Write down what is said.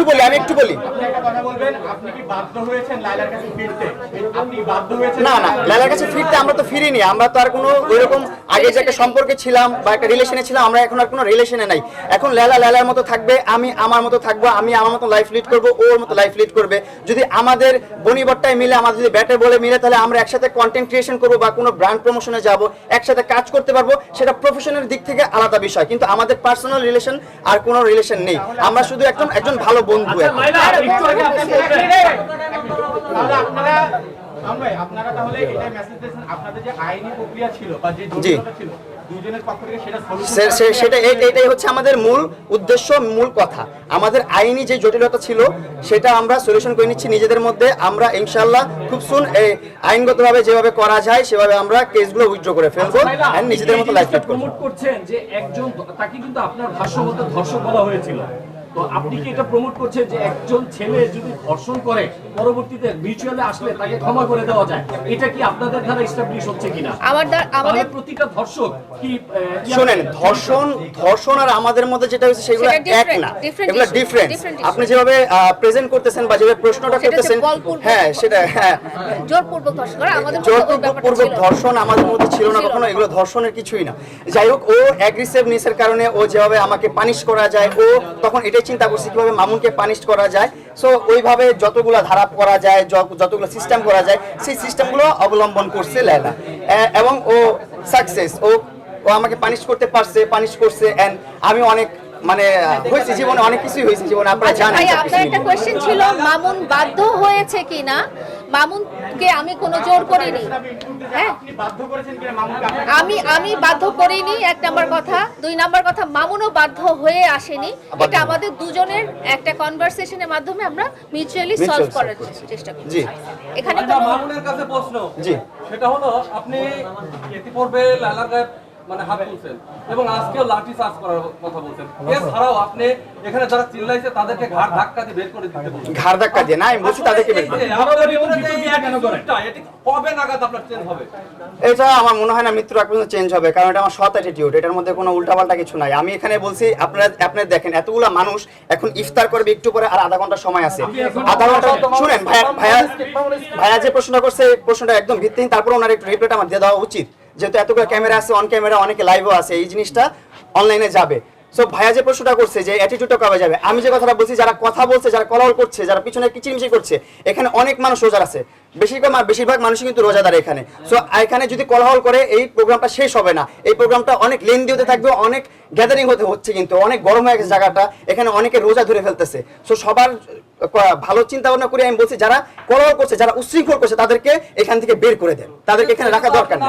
একটু বলি আমি একটু বলি। না না লালার কাছে ফিরতে আমরা তো ফিরিনি আমরা তো আর কোনো ওইরকম আগে যে একটা সম্পর্কে ছিলাম বা একটা রিলেশনে ছিলাম আমরা এখন আর কোনো রিলেশনে নাই। এখন লেলা লেলার মতো থাকবে আমি আমার মতো থাকব আমি আমার মতো লাইফ লিড করব ওর মতো লাইফ লিড করবে। যদি আমাদের বনিবট্টায় মিলে আমাদের যদি ব্যাটে বলে মিলে তাহলে আমরা একসাথে কন্টেন্ট ক্রিয়েশন করব বা কোনো ব্র্যান্ড প্রমোশনে যাব একসাথে কাজ করতে পারব সেটা প্রফেশনের দিক থেকে আলাদা বিষয়। কিন্তু আমাদের পার্সোনাল রিলেশন আর কোনো রিলেশন নেই। আমরা শুধু একদম একজন ভালো বন্ধু আপনারা আপনারা তাহলে এটাই মেসেজ দিয়েছেন আপনাদের যে আইনি প্রক্রিয়া ছিল বা যে ছিল দুজনের পক্ষ থেকে সেটা সে- সলিউশন সে- সেটা এ- এটাই হচ্ছে আমাদের মূল উদ্দেশ্য মূল কথা। আমাদের আইনি যে জটিলতা ছিল সেটা আমরা সলিউশন করে নিচ্ছি নিজেদের মধ্যে। আমরা ইনশাল্লাহ খুব সুন আইনগতভাবে যেভাবে করা যায় সেভাবে আমরা কেসগুলো উইথড্র করে ফেলব নিজেদের মতো লাইফ লিড করব। করছেন যে একজন তাকে কিন্তু আপনার ভাষ্য মতো ধর্ষক বলা হয়েছিল। তো আপনি কি এটা প্রমোট করছেন যে একজন ছেলে যদি ধর্ষণ করে পরবর্তীতে মিউচুয়ালে আসলে তাকে ক্ষমা করে দেওয়া যায়? এটা কি আপনাদের দ্বারা এস্টাবলিশ হচ্ছে কিনা? আমার আমাদের আমাদের প্রতিটা ধর্ষক কি শোনেন ধর্ষণ ধর্ষণ আর আমাদের মধ্যে যেটা হচ্ছে সেগুলো এক না। এগুলো ডিফারেন্ট আপনি যেভাবে প্রেজেন্ট করতেছেন বা যেভাবে প্রশ্নটা করতেছেন হ্যাঁ সেটা হ্যাঁ। জোরপূর্বক ধর্ষণ করা আমাদের মধ্যে জোরপূর্বক ছিল না। ধর্ষণ আমাদের মধ্যে ছিল না কখনো এগুলো ধর্ষণের কিছুই না। যাই হোক ও অ্যাগ্রেসিভ নেসের কারণে ও যেভাবে আমাকে পানিশ করা যায় ও তখন এটাই চিন্তা করছি কীভাবে মামুনকে পানিশ করা যায়। সো ওইভাবে যতগুলো ধারাপ করা যায়, যত- যতগুলো সিস্টেম করা যায়, সেই সিস্টেমগুলো অবলম্বন করছে লেলা। এবং ও সাকসেস ও ও আমাকে পানিশ করতে পারছে পানিশ করছে অ্যান্ড আমি অনেক মানে হয়েছে জীবনে অনেক কিছুই হয়েছে জীবনে আপনারা আচ্ছা জানেন ভাই আপনার একটা নিয়ে। কোয়েশ্চেন ছিল মামুন বাধ্য হয়েছে কিনা? মামুনকে আমি কোনো জোর করিনি। হ্যাঁ? আপনি বাধ্য করেছেন কিনা মামুনকে আমি আমি বাধ্য করিনি এক নাম্বার কথা। দুই নাম্বার কথা মামুনও বাধ্য হয়ে আসেনি। এটা আমাদের দুজনের একটা কনভারসেশনের মাধ্যমে আমরা মিউচুয়ালি সলভ করার চেষ্টা করছি। জি। এখানে মামুনের কাছে প্রশ্ন। জি। সেটা হলো আপনি ইতিপূর্বে লালার গায়ে মানে হাত তুলছেন। এবং আজকেও লাঠি চার্জ করার কথা বলছেন। এছাড়াও আপনি এখানে যারা চিল্লাইছে তাদেরকে ঘাড় ধাক্কা দিয়ে বের করে দিতে বলছেন ঘাড় ধাক্কা দিয়ে? না আমি বলছি তাদেরকে বের কবে নাগাদ আপনার চেঞ্জ হবে? এটা আমার মনে হয় না মৃত্যুর আগ পর্যন্ত চেঞ্জ হবে কারণ এটা আমার সৎ অ্যাটিটিউড এটার মধ্যে কোনো উল্টাপাল্টা কিছু নাই। আমি এখানে বলছি আপনারা আপনারা দেখেন এতগুলা মানুষ এখন ইফতার করবে একটু পরে আর আধা ঘণ্টা সময় আছে। আধা ঘণ্টা শুনেন ভাইয়া ভাইয়া ভাইয়া যে প্রশ্নটা করছে এই প্রশ্নটা একদম ভিত্তিহীন তারপর ওনার একটু রিপ্লাইটা আমার দিয়ে দেওয়া উচিত। যেহেতু এতগুলো ক্যামেরা আছে অন ক্যামেরা অনেকে লাইভও আছে, এই জিনিসটা অনলাইনে যাবে। সো ভাইয়া যে প্রশ্নটা করছে যে অ্যাটিটিউডটা কবে যাবে, আমি যে কথাটা বলছি, যারা কথা বলছে, যারা কলহল করছে, যারা পিছনে কিচিরমিচি করছে, এখানে অনেক মানুষ রোজার আছে। বেশিরভাগ বেশিরভাগ মানুষই কিন্তু রোজাদার এখানে। সো এখানে যদি কলহল করে, এই প্রোগ্রামটা শেষ হবে না। এই প্রোগ্রামটা অনেক লেন্দি হতে থাকবে, অনেক গ্যাদারিং হতে হচ্ছে কিন্তু, অনেক গরম হয়ে গেছে জায়গাটা, এখানে অনেকে রোজা ধরে ফেলতেছে। সো সবার ভালো চিন্তা ভাবনা করে আমি বলছি, যারা কলহল করছে, যারা উশৃঙ্খল করছে, তাদেরকে এখান থেকে বের করে দেন। তাদেরকে এখানে রাখা দরকার না